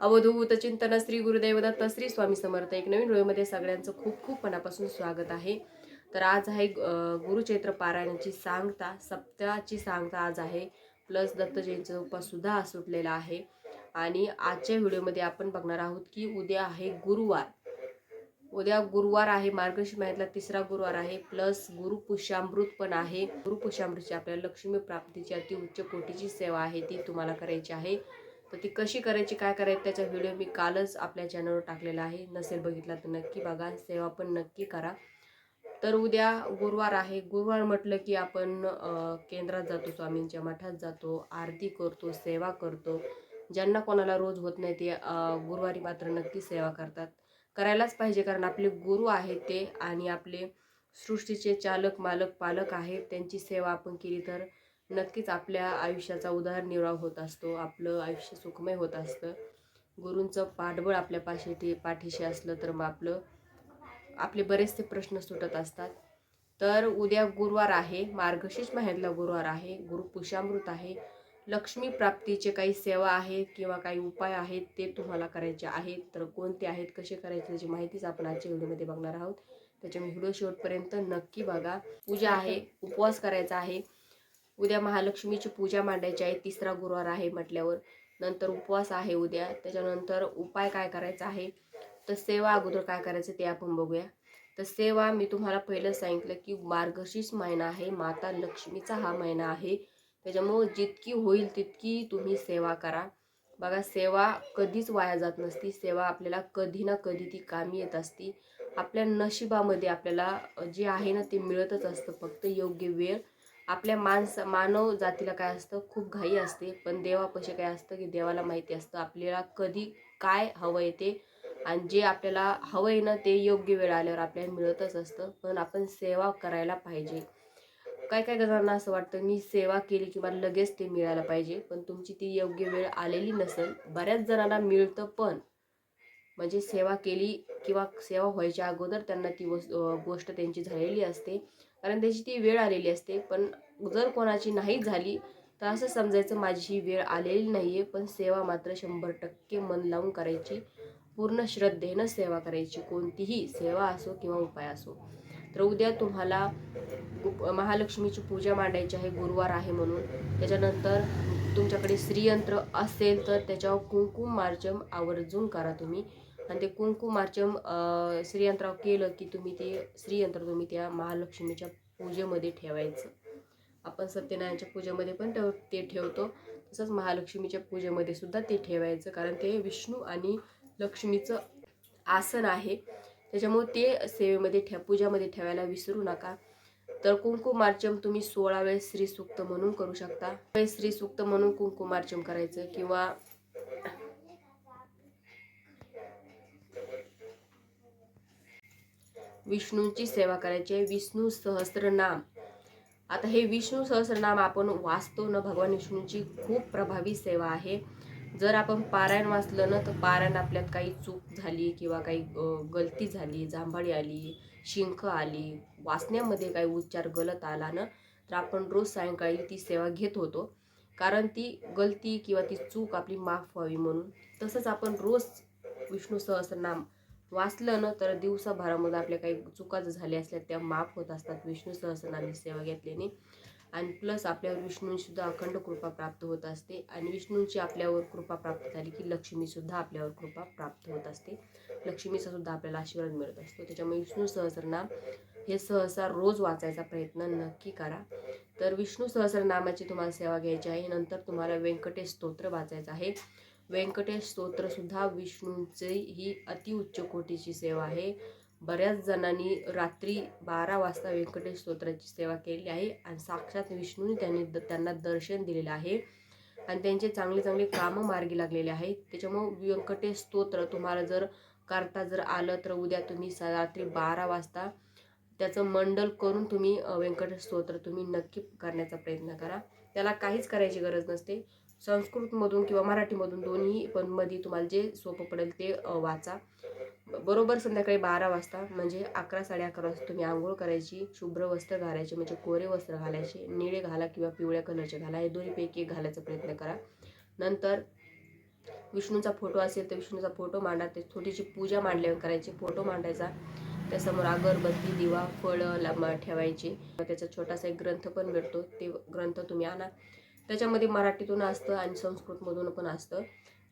अवधूत चिंतन श्री गुरुदेव दत्त श्री स्वामी समर्थ एक नवीन वेळेमध्ये सगळ्यांचं खूप खूप मनापासून स्वागत आहे. तर आज आहे गुरुचैत्र पारायणाची सांगता सप्ताची सांगता आज आहे. प्लस दत्त जयंतीचा आज सुटलेला आहे. आणि आजच्या व्हिडिओमध्ये आपण बघणार आहोत की उद्या आहे गुरुवार. उद्या गुरुवार आहे मार्गशीर्ष महिन्यातला तिसरा गुरुवार आहे. प्लस गुरुपुष्यामृत पण आहे. गुरुपुष्यामृतची आपल्या लक्ष्मी प्राप्तीची अति उच्च कोटीची सेवा आहे ती तुम्हाला करायची आहे. तर ती कशी करायची काय करायची त्याचा व्हिडिओ मी कालच आपल्या चॅनलवर टाकलेला आहे. नसेल बघितला तर नक्की बघा सेवा पण नक्की करा. तर उद्या गुरुवार आहे. गुरुवार म्हटलं की आपण केंद्रात जातो स्वामींच्या मठात जातो आरती करतो सेवा करतो. ज्यांना कोणाला रोज होत नाही ते गुरुवारी मात्र नक्की सेवा करतात. करायलाच पाहिजे कारण आपले गुरु आहेत ते आणि आपले सृष्टीचे चालक मालक पालक आहेत. त्यांची सेवा आपण केली तर नक्कीच आपल्या आयुष्याचा उदरनिर्वाह होत असतो आपलं आयुष्य सुखमय होत असतं. गुरूंचं पाठबळ आपल्या पाशी पाठीशी असलं तर मग आपलं आपले बरेचसे प्रश्न सुटत असतात. तर उद्या गुरुवार आहे मार्गशीर्ष महिन्यातला गुरुवार आहे गुरुपुषामृत आहे. लक्ष्मी प्राप्तीचे काही सेवा आहेत किंवा काही उपाय आहेत ते तुम्हाला करायचे आहेत. तर कोणते आहेत कसे करायचे त्याची माहितीच आपण आजच्या व्हिडिओमध्ये बघणार आहोत. त्याच्यामुळे व्हिडिओ शेवटपर्यंत नक्की बघा. पूजा आहे उपवास करायचा आहे. उद्या महालक्ष्मीची पूजा मांडायची आहे तिसरा गुरुवार आहे म्हटल्यावर. नंतर उपवास आहे उद्या. त्याच्यानंतर उपाय काय करायचा आहे? तर सेवा अगोदर काय करायचं ते आपण बघूया. तर सेवा मी तुम्हाला पहिलं सांगितलं की मार्गशीर्ष महिना आहे. माता लक्ष्मीचा हा महिना आहे. त्याच्यामुळं जितकी होईल तितकी तुम्ही सेवा करा. बघा सेवा कधीच वाया जात नसती. सेवा आपल्याला कधी ना कधी ती कामी येत असती. आपल्या नशिबामध्ये आपल्याला जे आहे ना ते मिळतच असतं. फक्त योग्य वेळ आपल्या माणस मानव जातीला काय असतं? खूप घाई असते. पण देवापाशी काय असतं की देवाला माहिती असतं. आपल्याला कधी काय हवं आहे ते आणि जे आपल्याला हवं आहे ना ते योग्य वेळ आल्यावर आपल्याला मिळतच असतं. पण आपण सेवा करायला पाहिजे. काय काय जणांना असं वाटतं मी सेवा केली की मला लगेच ते मिळायला पाहिजे. पण तुमची ती योग्य वेळ आलेली नसेल. बऱ्याच जणांना मिळतं पण. म्हणजे सेवा केली किंवा सेवा व्हायच्या अगोदर त्यांना ती वस गोष्ट त्यांची झालेली असते. कारण त्याची ती वेळ आलेली असते. पण जर कोणाची नाही झाली तर असं समजायचं माझी ही वेळ आलेली नाही आहे पण सेवा मात्र शंभर टक्के मन लावून करायची. पूर्ण श्रद्धेनं सेवा करायची. कोणतीही सेवा असो किंवा उपाय असो. तर उद्या तुम्हाला महालक्ष्मीची पूजा मांडायची आहे. गुरुवार आहे म्हणून. त्याच्यानंतर तुमच्याकडे श्रीयंत्र असेल तर त्याच्यावर कुंकुम मार्जम आवर्जून करा तुम्ही. आणि ते कुंकुम मार्चम श्रीयंत्रावर केलं की तुम्ही ते श्रीयंत्र तुम्ही त्या महालक्ष्मीच्या पूजेमध्ये ठेवायचं. आपण सत्यनारायणच्या पूजेमध्ये पण ठेव ते ठेवतो. तसंच महालक्ष्मीच्या पूजेमध्ये सुद्धा ते ठेवायचं. कारण ते विष्णू आणि लक्ष्मीचं आसन आहे. त्याच्यामुळे ते सेवेमध्ये ठे पूजामध्ये ठेवायला विसरू नका. तर कुंकुमार्चम तुम्ही सोळा वेळेस श्रीसूक्त म्हणून करू शकता. वेळेस श्रीसूक्त म्हणून कुंकुमार्चम करायचं किंवा विष्णूंची सेवा करायची आहे. विष्णू सहस्रनाम. आता हे विष्णू सहस्रनाम आपण वाचतो ना भगवान विष्णूंची खूप प्रभावी सेवा आहे. जर आपण पारायण वाचलं ना तर पारायण आपल्यात काही चूक झाली किंवा काही गलती झाली जांभळी आली शिंक आली वाचण्यामध्ये काही उच्चार गलत आला ना तर आपण रोज सायंकाळी ती सेवा घेत होतो. कारण ती गलती किंवा ती चूक आपली माफ व्हावी म्हणून. तसंच आपण रोज विष्णू सहस्रनाम वाचलं ना तर दिवसाभरामध्ये आपल्या काही चुका जर झाल्या असल्या त्या माफ होत असतात. विष्णू सहस्रनामी सेवा घेतल्याने आणि प्लस आपल्यावर विष्णूंसुद्धा अखंड कृपा प्राप्त होत असते. आणि विष्णूंची आपल्यावर कृपा प्राप्त झाली की लक्ष्मीसुद्धा आपल्यावर कृपा प्राप्त होत असते. लक्ष्मीचा सुद्धा आपल्याला आशीर्वाद मिळत असतो. त्याच्यामुळे विष्णू सहस्रनाम हे सहसा रोज वाचायचा प्रयत्न नक्की करा. तर विष्णू सहस्रनामाची तुम्हाला सेवा घ्यायची आहे. नंतर तुम्हाला व्यंकटेश स्तोत्र वाचायचं आहे. व्यंकटेश स्तोत्रसुद्धा विष्णूंची ही अतिउच्च कोटीची सेवा आहे. बऱ्याच जणांनी रात्री बारा वाजता व्यंकटेश स्तोत्राची सेवा केलेली आहे आणि साक्षात विष्णूने त्यांनी द- त्यांना दर्शन दिलेलं आहे. आणि त्यांचे चांगले चांगले कामं मार्गी लागलेले आहेत. त्याच्यामुळं व्यंकटेश स्तोत्र तुम्हाला जर करता जर आलं तर उद्या तुम्ही स रात्री बारा वाजता त्याचं मंडल करून तुम्ही व्यंकटेश स्तोत्र तुम्ही नक्की करण्याचा प्रयत्न करा. त्याला काहीच करायची गरज नसते. संस्कृतमधून किंवा मराठीमधून दोन्ही पण मध्ये तुम्हाला जे सोपं पडेल ते वाचा. बरोबर संध्याकाळी बारा वाजता म्हणजे अकरा साडे अकरा वाजता तुम्ही आंघोळ करायची शुभ्र वस्त्र घालायचे म्हणजे कोरे वस्त्र घालायचे निळे घाला किंवा पिवळ्या कलरचे घाला हे दोन्हीपैकी एक घालायचा प्रयत्न करा. नंतर विष्णूचा फोटो असेल तर विष्णूचा फोटो मांडा ते छोटीशी पूजा मांडल्यावर करायची फोटो मांडायचा. त्यासमोर अगरबत्ती दिवा फळं लांबा ठेवायची. त्याचा छोटासा एक ग्रंथ पण भेटतो ते ग्रंथ तुम्ही आणा. त्याच्यामध्ये मराठीतून असतं आणि संस्कृतमधून पण असतं.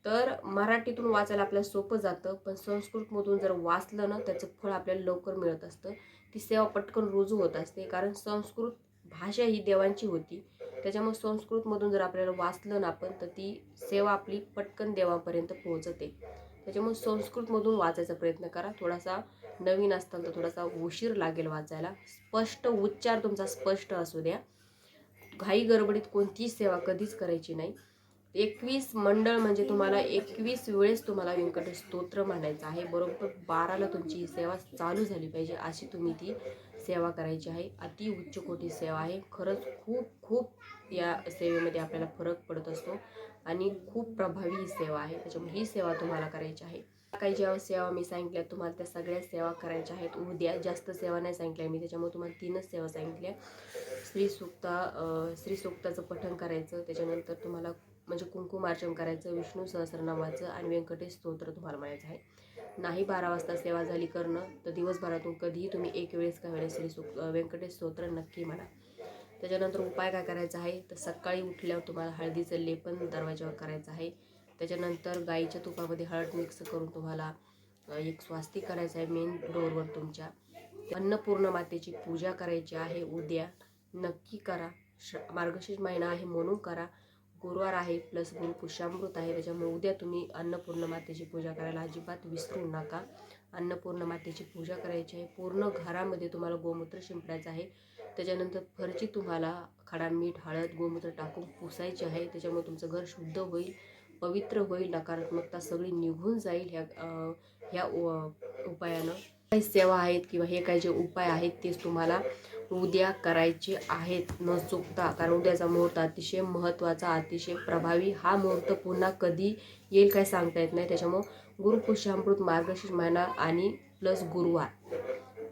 तर मराठीतून वाचायला आपल्याला सोपं जातं पण संस्कृतमधून जर वाचलं ना त्याचं फळ आपल्याला लवकर मिळत असतं. ती सेवा पटकन रुजू होत असते कारण संस्कृत भाषा ही देवांची होती. त्याच्यामुळे संस्कृतमधून जर आपल्याला वाचलं ना आपण तर ती सेवा आपली पटकन देवापर्यंत पोहोचते. त्याच्यामुळे संस्कृतमधून वाचायचा प्रयत्न करा. थोडासा नवीन असताना तर थोडासा उशीर लागेल वाचायला. स्पष्ट उच्चार तुमचा स्पष्ट असू द्या. घाई गडबडीत कोणतीच सेवा कधीच करायची नाही. एकवीस मंडळ म्हणजे तुम्हाला एकवीस वेळेस तुम्हाला व्यंकटेश स्तोत्र म्हणायचं आहे. बरोबर बाराला तुमची ही सेवा चालू झाली पाहिजे अशी तुम्ही ती सेवा करायची आहे. अति उच्च कोटी सेवा आहे. खरंच खूप खूप या सेवेमध्ये आपल्याला फरक पडत असतो आणि खूप प्रभावी ही सेवा आहे. त्याच्यामुळे ही सेवा तुम्हाला करायची आहे. काही जेव्हा सेवा मी सांगितल्या तुम्हाला त्या सगळ्या सेवा करायच्या आहेत. उद्या जास्त सेवा नाही सांगितल्या मी त्याच्यामुळे तुम्हाला तीनच सेवा सांगितल्या. स्त्री सुक्ता स्त्री सुक्ताचं पठण करायचं त्याच्यानंतर तुम्हाला म्हणजे कुंकुमार्चन करायचं विष्णू सहस्रनामाचं आणि व्यंकटेश स्तोत्र तुम्हाला म्हणायचं आहे. नाही बारा वाजता सेवा झाली करणं तर दिवसभरातून कधीही तुम्ही एक वेळेस का वेळेस श्री सुक व्यंकटेश स्तोत्र नक्की म्हणा. त्याच्यानंतर उपाय काय करायचा आहे? तर सकाळी उठल्यावर तुम्हाला हळदीचं लेपन दरवाजावर करायचं आहे. त्याच्यानंतर गाईच्या तुपामध्ये हळद मिक्स करून तुम्हाला एक स्वास्तिक करायचं आहे मेन डोअरवर तुमच्या. अन्नपूर्ण मातेची पूजा करायची आहे उद्या. नक्की करा. श मार्गशीर्ष महिना आहे म्हणून करा. गुरुवार आहे प्लस गुरु पुष्यामृत आहे. त्याच्यामुळे उद्या तुम्ही अन्नपूर्ण मातेची पूजा करायला अजिबात विसरू नका. अन्नपूर्ण मातेची पूजा करायची आहे. पूर्ण घरामध्ये तुम्हाला गोमूत्र शिंपडायचं आहे. त्याच्यानंतर फरची तुम्हाला खडा मीठ हळद गोमूत्र टाकून पुसायची आहे. त्याच्यामुळे तुमचं घर शुद्ध होईल. पवित्र होईल नकारात्मकता सगळी निघून जाईल ह्या ह्या उपायानं. काही सेवा आहेत किंवा हे काही जे उपाय आहेत तेच तुम्हाला उद्या करायचे आहेत. न चुकता कारण उद्याचा मुहूर्त अतिशय महत्त्वाचा अतिशय प्रभावी हा मुहूर्त पुन्हा कधी येईल काय सांगता येत नाही. त्याच्यामुळं गुरुपुष्यामृत मार्गशीर्ष महिना आणि प्लस गुरुवार.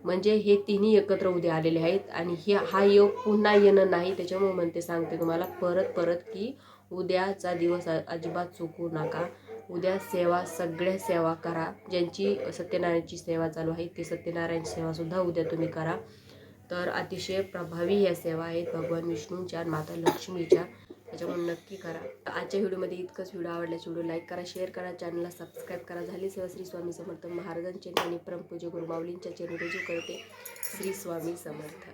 म्हणजे हे तिन्ही एकत्र उद्या आलेले आहेत आणि हे हा योग पुन्हा येणं नाही. त्याच्यामुळे म्हणते सांगते तुम्हाला परत परत की उद्याचा दिवस अजिबात चुकू नका. उद्या सेवा सगळ्या सेवा करा. ज्यांची सत्यनारायणची सेवा चालू आहे ती सत्यनारायणची सेवासुद्धा उद्या तुम्ही करा. तर अतिशय प्रभावी ह्या सेवा आहेत भगवान विष्णूंच्या आणि माता लक्ष्मीच्या. त्याच्यामुळे नक्की करा. आजच्या व्हिडिओमध्ये इतकंच. व्हिडिओ आवडल्यास व्हिडिओ लाईक करा शेअर करा चॅनलला सबस्क्राईब करा. झाली सेवा श्री स्वामी समर्थ महाराजांचे आणि परमपूज्य गुरुमाऊलींच्या चरित्र करते श्री स्वामी समर्थ.